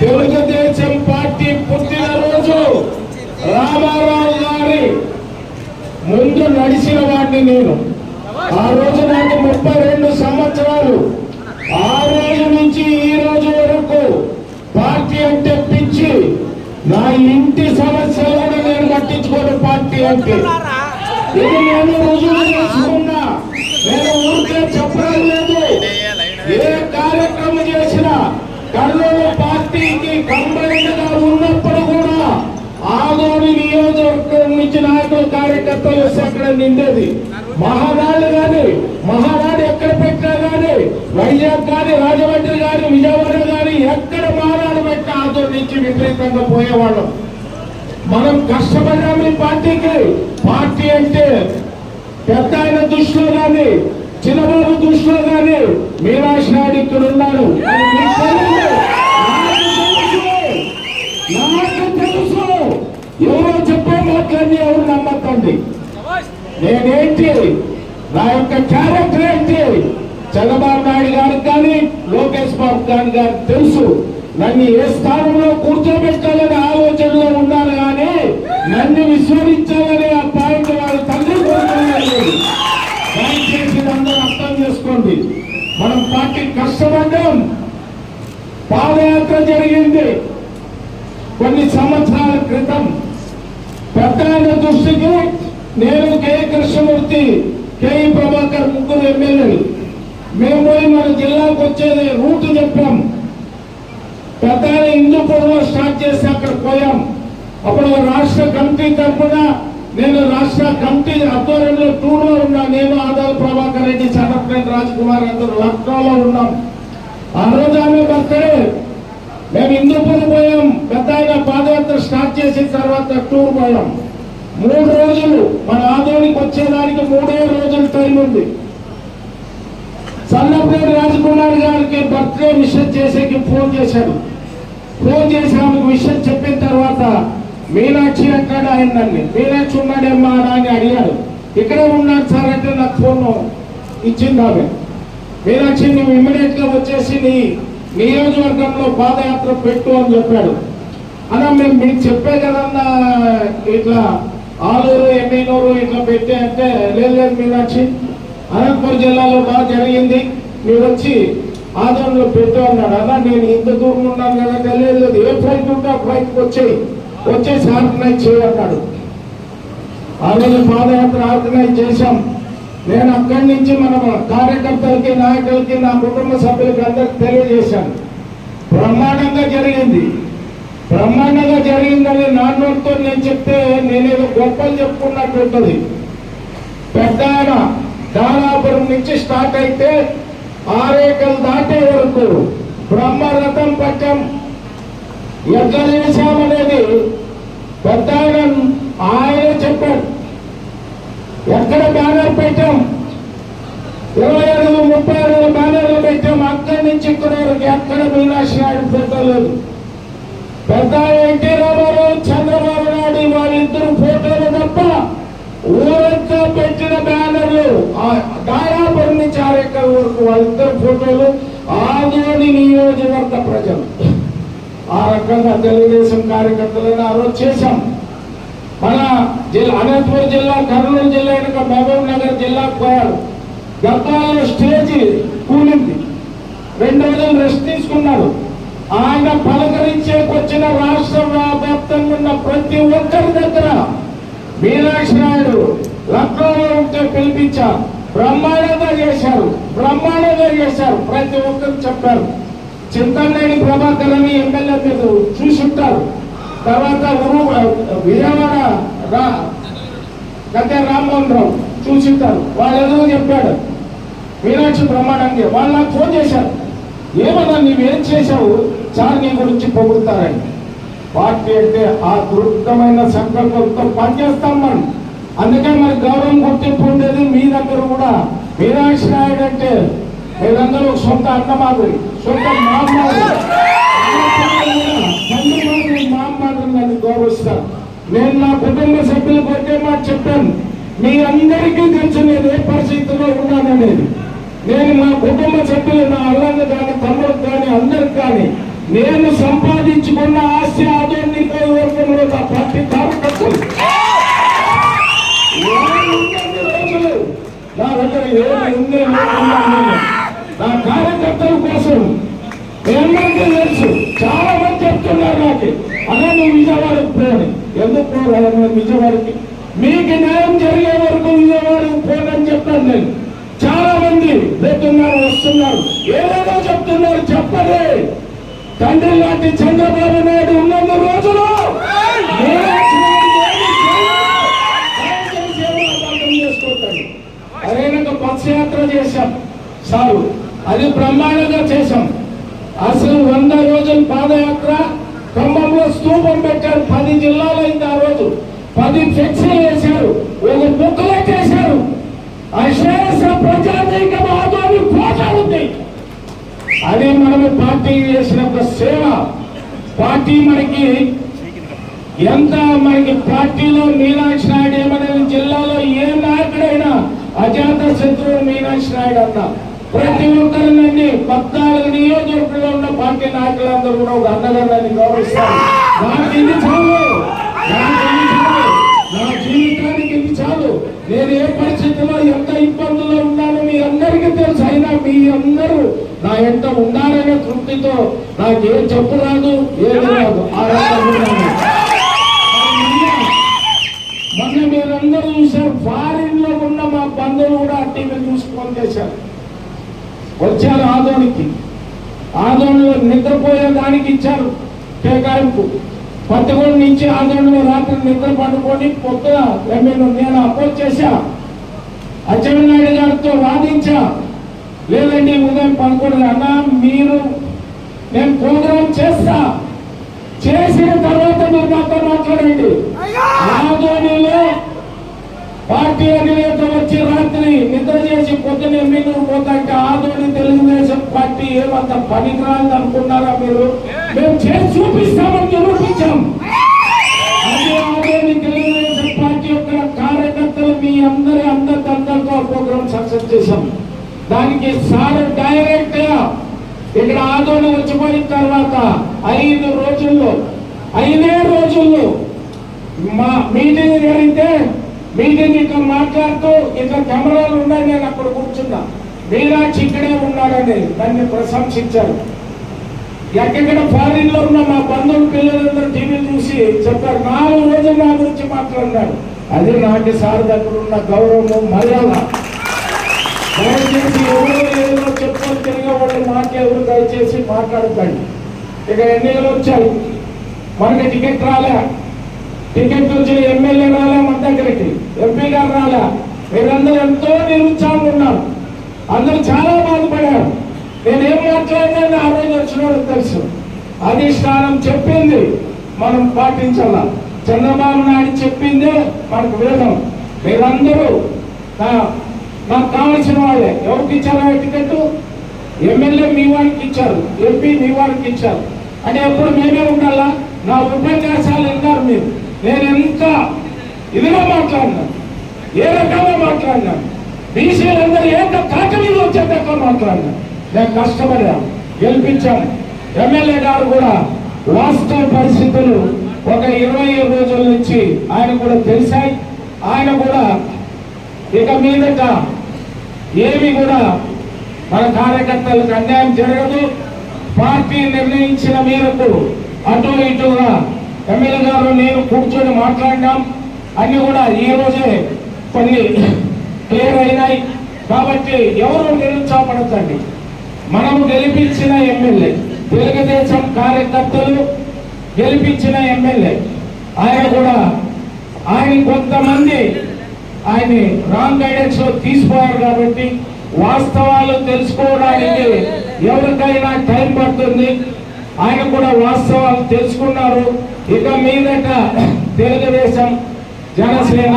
Telugu Desam party పుట్టినరోజు రామారావు గారి ముందు నడిచిన వాడిని నేను. ఆ రోజు నాకు ముప్పై రెండు సంవత్సరాలు. ఆ రోజు నుంచి ఈ రోజు వరకు పార్టీ అంటే పిచ్చి. నా ఇంటి సమస్యలు కూడా నేను పట్టించుకోను పార్టీ అంటే. ఇది నేను రుజువు చేసుకున్నా. నేను ఊరికే చెప్పడం లేదు. ఏ కార్యక్రమం చేసినా కర్నూలు పార్టీకి కంబైన్డ్ ఉన్నప్పుడు కూడా ఆదోని నియోజకవర్గం నుంచి నాయకులు కార్యకర్తలు వస్తే అక్కడ నిండేది. మహానాడు గాని మహానాడు ఎక్కడ పెట్టినా గాని వైజాగ్ గాని రాజమండ్రి గాని విజయవాడ గాని ఎక్కడ మహానాడు పెట్టినా ఆదోని నుంచి విపరీతంగా పోయేవాళ్ళం. మనం కష్టపడ్డాము ఈ పార్టీకి. పార్టీ అంటే పెద్ద ఆయన దృష్టిలో కానీ చిన్నబాబు దృష్టిలో కానీ మీనాక్షి నాయుడు ఇక్కడ ఉన్నాడు. ఎవరో చెప్పే మాట్లాడి ఎవరు నమ్మకండి. నేనేంటి? నా యొక్క క్యారెక్టర్ ఏంటి? చంద్రబాబు నాయుడు గారికి కానీ లోకేష్ బాబు గారి గారికి తెలుసు. నన్ను ఏ స్థానంలో కూర్చోబెట్టాలనే ఆలోచనలో ఉన్నాను కానీ నన్ను విశ్వరించాలనే ఆ పాయింట్ వాళ్ళ తండ్రి దయచేసి అందరూ అర్థం చేసుకోండి. మనం పార్టీ కష్టపడ్డాం. పాదయాత్ర జరిగింది. కొన్ని సంవత్సరాల క్రితం పెద్ద దృష్టికి నేను కె. కృష్ణమూర్తి కె. ప్రభాకర్ ముగ్గురు ఎమ్మెల్యేలు. మేము పోయి మన జిల్లాకు వచ్చేది రూట్ చెప్పాం. పెద్ద ఆయన హిందూపూర్లో స్టార్ట్ చేసి అక్కడ పోయాం. అప్పుడు రాష్ట్ర కమిటీ తరఫున నేను రాష్ట్ర కమిటీ ఆధ్వర్యంలో టూర్ ఉన్నా. నేను ఆదాయ ప్రభాకర్ రెడ్డి చంద్రప్రేమ్ రాజ్ కుమార్ అందరూ లక్నోలో ఉన్నాం. ఆ రోజు ఆమె బర్త్డే. మేము హిందూపూర్ పోయాం. పెద్ద ఆయన పాదయాత్ర స్టార్ట్ చేసిన తర్వాత టూర్ పోయాం. మూడు రోజులు మన ఆదోనికి వచ్చేదానికి మూడే రోజులు టైం ఉంది. సన్నపేరు రాజకుమార్ గారికి బర్త్డే విషయం చేసేకి ఫోన్ చేశాడు. ఫోన్ చేసి ఆమెకు విషయం చెప్పిన తర్వాత మీనాక్షి ఎక్కడ అయిందండి మీనాక్షి ఉన్నాడేమ్మా అని అడిగాడు. ఇక్కడే ఉన్నాడు సార్ అంటే నాకు ఫోన్ ఇచ్చింది ఆమె. మీనాక్షి నువ్వు ఇమ్మీడియట్గా వచ్చేసి నీ నియోజకవర్గంలో పాదయాత్ర పెట్టు అని చెప్పాడు. అన్న మేము మీకు చెప్పే కదన్నా ఇట్లా ఆలూరు ఎమ్మెనూరు ఇట్లా పెట్టే అంటే లేదు లేదు మీనాక్షి. అనంతపురం జిల్లాలో బాగా జరిగింది. మీరు వచ్చి ఆదరణలో పెట్టు అన్నాడు. అన్న నేను ఇంత దూరం ఉన్నాను కదా తెలియదు ఏ ఫ్లైట్ ఉంటే ఆ ఫ్లైట్కి వచ్చేయి. వచ్చేసి ఆర్గనైజ్ చేయన్నాడు ఆ రోజు పాదయాత్ర ఆర్గనైజ్ చేశాం. నేను అక్కడి నుంచి మన కార్యకర్తలకి నాయకులకి నా కుటుంబ సభ్యులకి అందరికి తెలియజేశాను. బ్రహ్మాండంగా జరిగింది. బ్రహ్మాండంగా జరిగిందని నాన్నోడితో నేను చెప్తే నేనేదో గొప్పలు చెప్పుకున్నట్టు ఉంటుంది. పెద్ద ఆయన దానాపురం నుంచి స్టార్ట్ అయితే ఆరేకలు దాటే వరకు బ్రహ్మరథం పట్టం ఎక్కడ చేశామనేది పెద్ద ఆయన ఆయన చెప్పాడు. ఎక్కడ బ్యానర్ పెట్టాం? ఇరవై ఐదు ముప్పై ఐదు బ్యానర్లు పెట్టాం. అక్కడి నుంచి ఇక్కడ వరకు ఎక్కడ మీనాక్షి నాయుడు పెట్టలేదు పెద్ద ఎన్టీ రామారావు చంద్రబాబు నాయుడు వాళ్ళిద్దరు ఫోటోలు తప్ప ఊరంతా పెట్టిన బ్యానర్లు. ఆ దాయాపురం నుంచి ఆరెక్కల వరకు వాళ్ళిద్దరు ఫోటోలు ఆదోని నియోజకవర్గ ప్రజలు. ఆ రకంగా తెలుగుదేశం కార్యకర్తలను ఆ రోజు చేశాం. మన జిల్లా అనంతపురం జిల్లా కర్నూలు జిల్లా వెనుక మహబూబ్ నగర్ జిల్లాకు పోయారు గద్వాలలో స్టేజ్ కూలింది. రెండు రోజులు రెస్ట్ తీసుకున్నారు. ఆయన పలకరించేకొచ్చిన రాష్ట్ర వ్యాప్తంగా ఉన్న ప్రతి ఒక్కరి దగ్గర మీనాక్షి నాయుడు లక్నోలో ఉంటే పిలిపించారు. బ్రహ్మాండంగా చేశారు. బ్రహ్మాండంగా చేశారు. ప్రతి ఒక్కరు చెప్పారు. చింతనేని ప్రభాకర్ అని ఎమ్మెల్యే మీరు చూసుంటారు తర్వాత ఉరు విజయవాడ రా గద్దె రామ్మోహన్ రావు చూసింటారు వాళ్ళు ఏదో చెప్పాడు. మీనాక్షి బ్రహ్మాండంగా వాళ్ళు నాకు ఫోన్ చేశారు. ఏమన్నా నువ్వేం చేశావు? సార్ నీ గురించి పొగుడుతారని. పార్టీ అంటే ఆ దృఢమైన సంకల్పంతో పనిచేస్తాం మనం. అందుకే మరి గౌరవం గుర్తింపు ఉండేది మీ దగ్గర కూడా. మీనాక్షి నాయుడు అంటే మీరందరూ సొంత అన్నమాదిరి సొంత మామాదిరి తల్లి మామాదిరి నన్ను గౌరవిస్తారు నేను నా కుటుంబ సభ్యులకు ఒకే మాట చెప్పాను. మీ అందరికీ తెలుసు నేను ఏ పరిస్థితిలో ఉన్నాననేది. నేను మా కుటుంబ సభ్యులు నా అల్లంగా కానీ తమ్ముడు కానీ అందరికి కానీ నేను సంపాదించుకున్న ఆస్తి ఆదాయం నియోజకవర్గంలో నా పార్టీ కార్యకర్తలు. నా దగ్గర ఏమి నా కార్యకర్తల కోసం ఏమంటే తెలుసు. చాలా మంది చెప్తున్నారు నాకు. అదే నువ్వు విజయవాడకు పోని. ఎందుకు పోవాలి విజయవాడకి మీకు న్యాయం జరిగే వరకు విజయవాడకు పోనని చెప్తాను నేను. చాలా మంది పోతున్నారు వస్తున్నారు. ఏదేదో చెప్తున్నారు చెప్పలే తండ్రి లాంటి చంద్రబాబు నాయుడు ఉన్నందు రోజులు. మీనాక్షి నాయుడు చేశాం. సారు అది బ్రహ్మాండంగా చేశాం. అసలు వంద రోజుల పాదయాత్ర ఖమ్మంలో స్తూపం పెట్టారు. పది జిల్లాలు అయింది ఆ రోజు. పది ఫ్లెక్సీలు వేశారు. ఒక బుక్లెట్ చేశారు. అశేష ప్రజానీకం ఆదోని పోటాడుంది అది మనము పార్టీ చేసిన ఒక సేవ. పార్టీ మనకి ఎంత మనకి పార్టీలో మీనాక్షి నాయుడు ఏమనేది జిల్లాలో ఏ నాయకుడైనా అజాత శత్రువు మీనాక్షి నాయుడు అన్నా. ప్రతి ఒక్కరినండి పద్నాలుగు నియోజకవర్గంలో ఉన్న పార్టీ నాయకులందరూ కూడా ఒక అన్నగారిని గౌరవిస్తారు. నాకు ఇది చాలు. నా జీవితానికి ఇది చాలు. నేను ఏ పరిస్థితిలో ఎంత ఇబ్బందుల్లో ఉన్నానో మీ అందరికీ తెలుసు. అయినా మీ అందరూ నా ఎంత ఉండాలనే తృప్తితో నాకేం చెప్పు రాదు ఏది రాదు. ఆ మొన్న మీరందరూ చూశారు ఫారిన్లో ఉన్న మా బంధువులు కూడా టీవీ చూసుకొని చేశారు. వచ్చారు ఆదోనికి. ఆదోనిలో నిద్రపోయే దానికి ఇచ్చారు కేకాయింపు పట్టుకొని నుంచి ఆదోనిలో రాత్రి నిద్ర పట్టుకొని పొద్దున నేను నేను అపోజ్ చేశా. అచ్చెన్నాయుడు గారితో వాదించా. లేదండి ఉదయం పనుకోండి అన్న మీరు నేను ప్రోగ్రాం చేస్తా. చేసిన తర్వాత మీరు నాతో మాట్లాడండి. ఆదోనిలో పార్టీ అధినేత వచ్చి రాత్రి నిద్ర చేసి పొద్దున ఎమ్మెల్యే పోతాంటే ఆదోని తెలుగుదేశం పార్టీ ఏమంత పనికిరాదు అనుకున్నారా మీరు? మేము చేసి చూపిస్తామని నిరూపించాం అదే ఆదోని తెలుగుదేశం పార్టీ యొక్క కార్యకర్తలు మీ అందరి అందరితో ప్రోగ్రామ్ సక్సెస్ చేశాం. దానికి సార్ డైరెక్ట్ ఇక్కడ ఆదోని వచ్చిపోయిన తర్వాత ఐదు రోజుల్లో ఐదే రోజుల్లో మా మీటింగ్ జరిగితే మీటింగ్ ఇక్కడ మాట్లాడుతూ ఇక్కడ కెమెరాలు ఉన్నాయి నేను అక్కడ కూర్చున్నా. మీనాక్షి ఇక్కడే ఉన్నాడని దాన్ని ప్రశంసించారు. ఎక్కడ ఫారిన్లో ఉన్న మా బంధువులు పిల్లలందరూ టీవీ చూసి చెప్పారు. నాలుగు రోజులు నా గురించి మాట్లాడినాడు అది నాటి సార్ దగ్గర ఉన్న గౌరవం మర్యాద. దయచేసి ఎవరో ఏదో చెప్పుకొని తిరిగే వాళ్ళు మాకెవరు దయచేసి మాట్లాడకండి. ఇక ఎన్నికలు వచ్చాయి. మనకి టికెట్ రాలే. టికెట్ వచ్చి ఎమ్మెల్యే రాలే మన దగ్గరికి ఎంపీ గారు రాలే మీరందరూ ఎంతో నిరుత్సాహంగా ఉన్నారు. అందరూ చాలా బాధపడారు. నేనేం మాట్లాడినా ఆ రోజు వచ్చిన వాళ్ళకి తెలుసు. అధిష్టానం చెప్పింది మనం పాటించాల. చంద్రబాబు నాయుడు చెప్పిందే మనకు వేదం మీరందరూ నా- నాకు కావలసిన వాళ్ళే. ఎవరికి ఇచ్చారా టికెట్ ఎమ్మెల్యే మీ వాడికి ఇచ్చారు. ఎంపీ మీ వాడికి ఇచ్చారు. అంటే ఎప్పుడు మేమే ఉండాలా? నా ఉపన్యాసాలు విన్నారు మీరు. నేను ఎంత ఇదిగా మాట్లాడినాను ఏ రకంగా మాట్లాడినా? బీసీలందరూ ఏంటో కాకలీలు వచ్చేటట్టు మాట్లాడినా? నేను కష్టపడాను గెలిపించాను. ఎమ్మెల్యే గారు కూడా వాస్తవ పరిస్థితులు ఒక ఇరవై రోజుల నుంచి ఆయన కూడా తెలిసాయి. ఆయన కూడా ఇక మీదట ఏమి కూడా మన కార్యకర్తలకు అన్యాయం జరగదు. పార్టీ నిర్ణయించిన మేరకు అటు ఇటుగా ఎమ్మెల్యే గారు నేను కూర్చొని మాట్లాడినాం. అన్ని కూడా ఈ రోజే కొన్ని క్లియర్ అయినాయి కాబట్టి ఎవరు నిరుత్సాహపడతండి మనము గెలిపించిన ఎమ్మెల్యే తెలుగుదేశం కార్యకర్తలు గెలిపించిన ఎమ్మెల్యే. ఆయన కూడా ఆయన కొంతమంది ఆయన రాంగ్ గైడెన్స్లో తీసిపోయారు కాబట్టి వాస్తవాలు తెలుసుకోవడానికి ఎవరికైనా టైం పడుతుంది. ఆయన కూడా వాస్తవాలు తెలుసుకున్నారు. ఇక మీదట తెలుగుదేశం జనసేన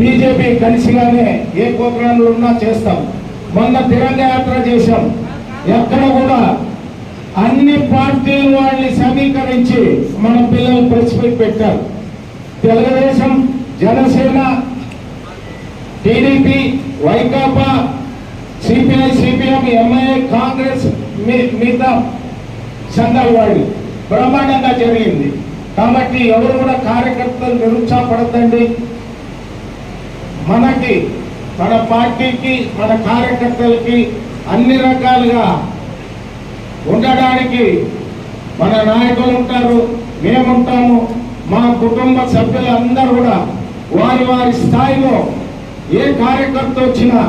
బీజేపీ కలిసిగానే ఏ ప్రోగ్రాంలు ఉన్నా చేస్తాం. మొన్న తిరంగ యాత్ర చేశాం. ఎక్కడ కూడా అన్ని పార్టీల వాళ్ళని సమీకరించి మన పిల్లలు ప్రెస్ పెట్టారు. Telugu Desam Janasena TDP Vaikapa CPI CPM MIA Congress మీ- మిగతా సంఘాల వాళ్ళు. బ్రహ్మాండంగా జరిగింది. కాబట్టి ఎవరు కూడా కార్యకర్తలు నిరుత్సాహపడద్దండి. మనకి మన పార్టీకి మన కార్యకర్తలకి అన్ని రకాలుగా ఉండడానికి మన నాయకులు ఉంటారు మేముంటాము మా కుటుంబ సభ్యులందరూ కూడా వారి వారి స్థాయిలో ఏ కార్యకర్త వచ్చినా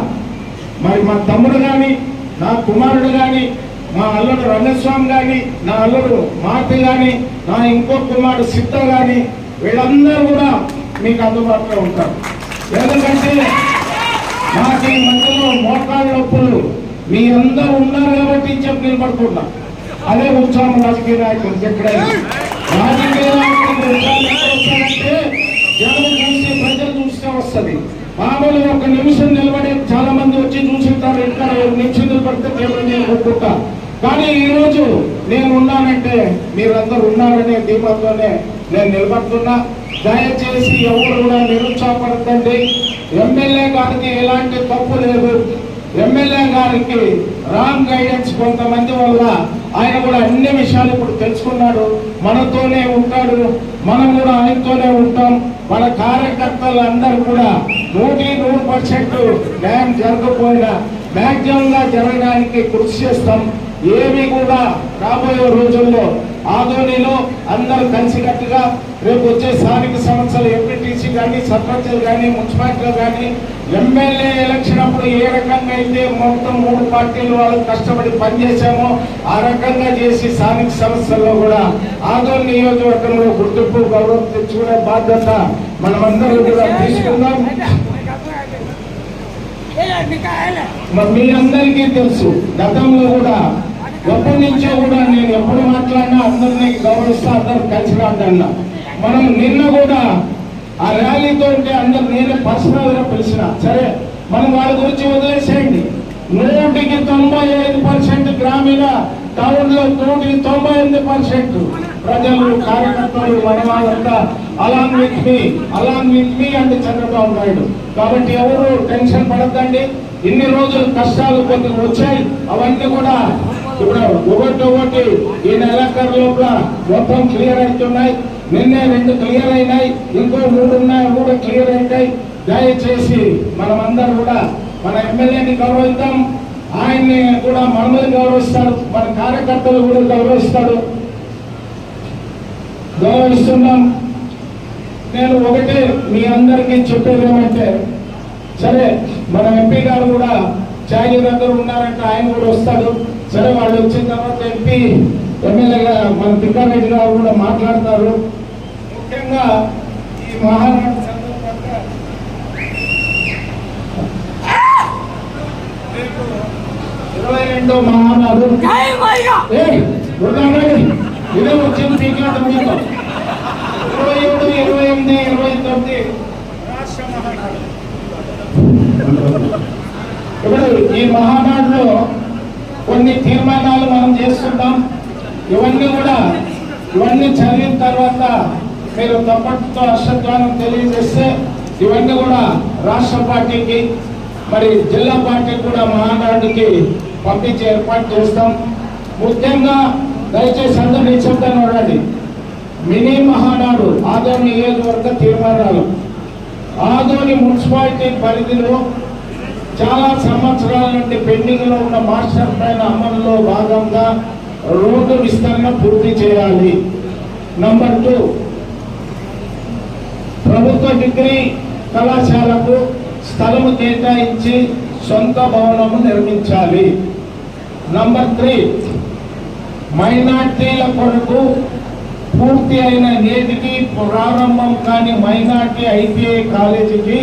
మరి మా తమ్ముడు కానీ నా కుమారుడు కానీ మా అల్లుడు రంగస్వామి కానీ నా అల్లుడు మాతి కానీ నా ఇంకో కుమారుడు సిద్ధ కానీ వీళ్ళందరూ కూడా మీకు అందుబాటులో ఉంటారు. ఎందుకంటే నాకు ఈ మధ్యలో మోటార్ నొప్పులు మీ అందరూ ఉన్నారు కాబట్టి చెప్పి నిలబడుతున్నా అదే ఉత్సాహం రాజకీయ నాయకులు ఎక్కడైనా రాజకీయ నాయకులు జనం చూసి ప్రజలు చూస్తే వస్తుంది మామూలుగా ఒక నిమిషం నిలబడే చాలా మంది వచ్చి చూసింటారు ఎక్కడ నిమిషం నిలబడితే దేవుడు నేను ఒప్పుకుంటా కానీ ఈరోజు నేను ఉన్నానంటే మీరందరూ ఉన్నారనే దీపంతోనే నేను నిలబడుతున్నా దయచేసి ఎవరు కూడా నిరుత్సాహపడతండి ఎమ్మెల్యే గారికి ఎలాంటి తప్పు లేదు. ఎమ్మెల్యే గారికి రాంగ్ గైడెన్స్ కొంతమంది వల్ల ఆయన కూడా అన్ని విషయాలు ఇప్పుడు తెలుసుకున్నాడు. మనతోనే ఉంటాడు. మనం కూడా ఆయనతోనే ఉంటాం. మన కార్యకర్తలు అందరూ కూడా నూటి నూరు పర్సెంట్ న్యాయం జరగకపోయినా మ్యాక్సిమంగా జరగడానికి కృషి చేస్తాం. ఏమి కూడా రాబోయే రోజుల్లో ఆధోనిలో అందరూ కలిసికట్టుగా రేపు వచ్చే స్థానిక సంస్థలు ఎంపీటీసీ కానీ సర్పంచ్లు కానీ మున్సిపాలిటీలు కానీ ఎమ్మెల్యే ఎలక్షన్ అప్పుడు ఏ రకంగా అయితే మొత్తం మూడు పార్టీలు వాళ్ళు కష్టపడి పనిచేశామో ఆ రకంగా చేసి స్థానిక సంస్థల్లో కూడా ఆదోని నియోజకవర్గంలో గుర్తింపు గౌరవం తెచ్చుకునే బాధ్యత మనమందరూ కూడా తీసుకుందాం. మరి మీ అందరికీ తెలుసు గతంలో కూడా ఎప్పటి నుంచో కూడా నేను ఎప్పుడు మాట్లాడినా అందరినీ గౌరవిస్తా అందరు కలిసి రాడన్నా మనం నిన్న కూడా ఆ ర్యాలీతో ఉంటే అందరు నేనే పర్సనల్గా పిలిచిన సరే మనం వాళ్ళ గురించి వదిలేసేయండి. నూటికి తొంభై ఐదు పర్సెంట్ గ్రామీణ టౌన్లో నూటికి తొంభై ఎనిమిది పర్సెంట్ ప్రజలు కార్యకర్తలు మన వాళ్ళంతా along with me along with me అంటే చంద్రబాబు నాయుడు. కాబట్టి ఎవరు టెన్షన్ పడద్దండి. ఇన్ని రోజులు కష్టాలు కొన్ని వచ్చాయి. అవన్నీ కూడా ఇప్పుడు ఒకటి ఒకటి ఈ నెలాఖరు లోపల మొత్తం క్లియర్ అవుతున్నాయి. నిన్నే రెండు క్లియర్ అయినాయి ఇంకో మూడు ఉన్నాయి కూడా క్లియర్ అయినాయి దయచేసి మనమందరం కూడా మన ఎమ్మెల్యేని గౌరవిద్దాం. ఆయన్ని కూడా మనల్ని గౌరవిస్తాడు మన కార్యకర్తలు కూడా గౌరవిస్తాడు. గౌరవిస్తున్నాం. నేను ఒకటే మీ అందరికీ చెప్పేది ఏమంటే సరే మన ఎంపీ గారు కూడా చాయ్ దగ్గర ఉన్నారంటే ఆయన కూడా వస్తాడు. సరే వాళ్ళు వచ్చిన తర్వాత ఎంపీ ఎమ్మెల్యేగా మన తిక్కారెడ్డి గారు కూడా మాట్లాడతారు. ముఖ్యంగా ఈ మహానాడు సందర్భంగా రేపు ఇరవై రెండో మహానాడు. ఏయ్, ఉన్నానండి. ఇదే వచ్చింది పీకాట మీతో ఇరవై ఏడు ఇరవై ఎనిమిది ఇరవై తొమ్మిది రాష్ట్ర మహానాడు. ఇప్పుడు ఈ మహానాడులో కొన్ని తీర్మానాలు మనం చేస్తుంటాం. ఇవన్నీ కూడా ఇవన్నీ చదివిన తర్వాత మీరు తప్పటితో హర్షధ్వానం తెలియజేస్తే ఇవన్నీ కూడా రాష్ట్ర పార్టీకి మరి జిల్లా పార్టీకి కూడా మహానాడుకి పంపించి ఏర్పాటు చేస్తాం. ముఖ్యంగా దయచేసి అందరూ నిశ్శబ్దంగా ఉండండి మినీ మహానాడు ఆదోని నియోజకవర్గ తీర్మానాలు. ఆదోని మున్సిపాలిటీ పరిధిలో చాలా సంవత్సరాల నుండి పెండింగ్లో ఉన్న మాస్టర్ ప్లాన్ అమలులో భాగంగా రోడ్డు విస్తరణ పూర్తి చేయాలి. నంబర్ టూ ప్రభుత్వ డిగ్రీ కళాశాలకు స్థలము కేటాయించి సొంత భవనము నిర్మించాలి. నంబర్ త్రీ మైనార్టీల కొరకు పూర్తి అయిన నేటికి ప్రారంభం కాని మైనార్టీ ఐటీఐ కాలేజీకి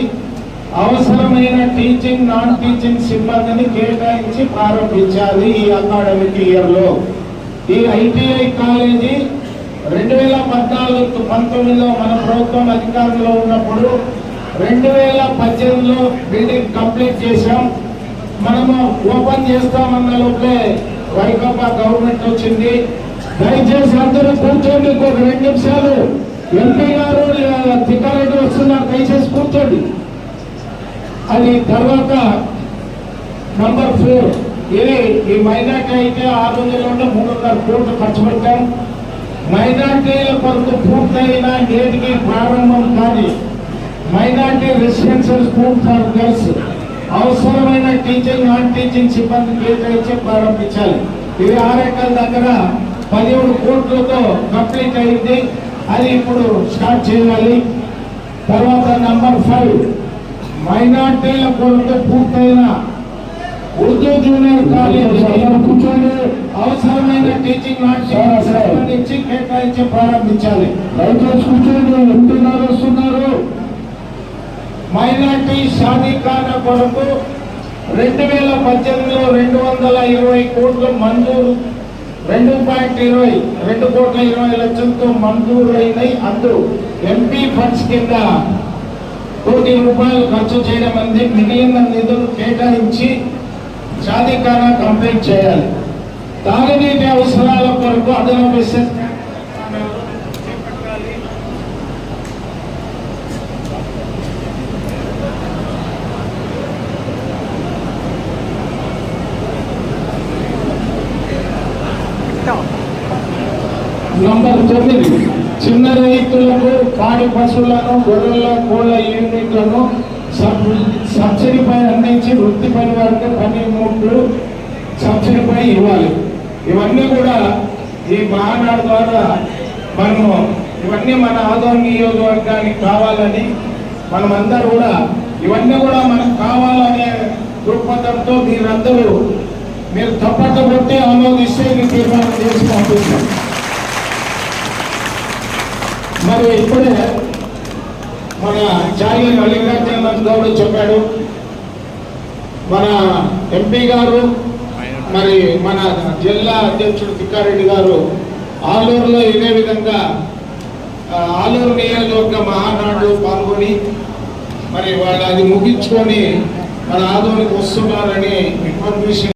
అవసరమైన టీచింగ్ నాన్ టీచింగ్ సిబ్బందిని కేటాయించి ప్రారంభించాలి ఈ అకాడమిక్ ఇయర్లో. ఈ ఐటీఐ కాలేజీ రెండు వేల పద్నాలుగు పంతొమ్మిదిలో మన ప్రభుత్వం అధికారంలో ఉన్నప్పుడు రెండు వేల పద్దెనిమిదిలో బిల్డింగ్ కంప్లీట్ చేశాం. మనము ఓపెన్ చేస్తామన్న లోపలే వైకాపా గవర్నమెంట్ వచ్చింది. దయచేసి అందరూ కూర్చోండి ఒక రెండు నిమిషాలు. ఎంపీ గారు తిక్కారెడ్డి వస్తున్నారు దయచేసి కూర్చోండి. అది తర్వాత నంబర్ ఫోర్. ఇది ఈ మైనార్టీ అయితే ఆరు వందల మూడున్నర కోట్లు ఖర్చు పెట్టాం. మైనార్టీల కొరకు పూర్తయిన నేటికి ప్రారంభం కాని minority residential school for girls అవసరమైన టీచింగ్ నాన్ టీచింగ్ సిబ్బంది కేటాయించి ప్రారంభించాలి ఇది ఆరెకల్ దగ్గర పదిహేడు కోట్లతో కంప్లీట్ అయింది. అది ఇప్పుడు స్టార్ట్ చేయాలి. తర్వాత నంబర్ ఫైవ్ మైనార్టీల కొరకు పూర్తయిన ఉర్దూ జూనియర్ కాలేజ్. కూర్చోండి. అవసరమైన టీచింగ్ సంబంధించి కేటాయించి ప్రారంభించాలి. దయచేసి వస్తున్నారు? మైనార్టీ షాదీఖానా కొరకు రెండు వేల పద్దెనిమిదిలో రెండు వందల ఇరవై కోట్లు మంజూరు. రెండు పాయింట్ ఇరవై రెండు కోట్ల ఇరవై లక్షలతో మంజూరు అయినాయి అందరూ ఎంపీ ఫండ్స్ కింద కోటి రూపాయలు ఖర్చు చేయడం అనేది మిగిలిన నిధులు కేటాయించి షాదీఖానా కంప్లీట్ చేయాలి. తాగునీటి అవసరాల కొరకు అదనపు నంబర్ తొమ్మిది. చిన్న రైతులకు పాడి పశువులను గొర్రెల కోళ్ళ యూనిట్లను సబ్ సబ్సిడీపై అందించి వృత్తి పని వారికి పని మూట్లు సబ్సిడీపై ఇవ్వాలి. ఇవన్నీ కూడా ఈ మహానాడు ద్వారా మనము ఇవన్నీ మన ఆదోన్ నియోజకవర్గానికి కావాలని మనమందరూ కూడా ఇవన్నీ కూడా మనకు కావాలనే దృక్పథంతో మీరందరూ మీరు తప్పక కొట్టి ఆమోదిస్తే ఇది తీర్మానం చేసి పంపిస్తాం. మరి ఇప్పుడే మన చాలి మల్లికార్జున గౌడ్ చెప్పాడు మన ఎంపీ గారు మరి మన జిల్లా అధ్యక్షుడు తిక్కారెడ్డి గారు ఆలూరులో ఇదే విధంగా ఆలూరు నియోజకవర్గ మహానాడు పాల్గొని మరి వాళ్ళు అది ముగించుకొని మన ఆదోనికి వస్తున్నారని ఇన్ఫర్మేషన్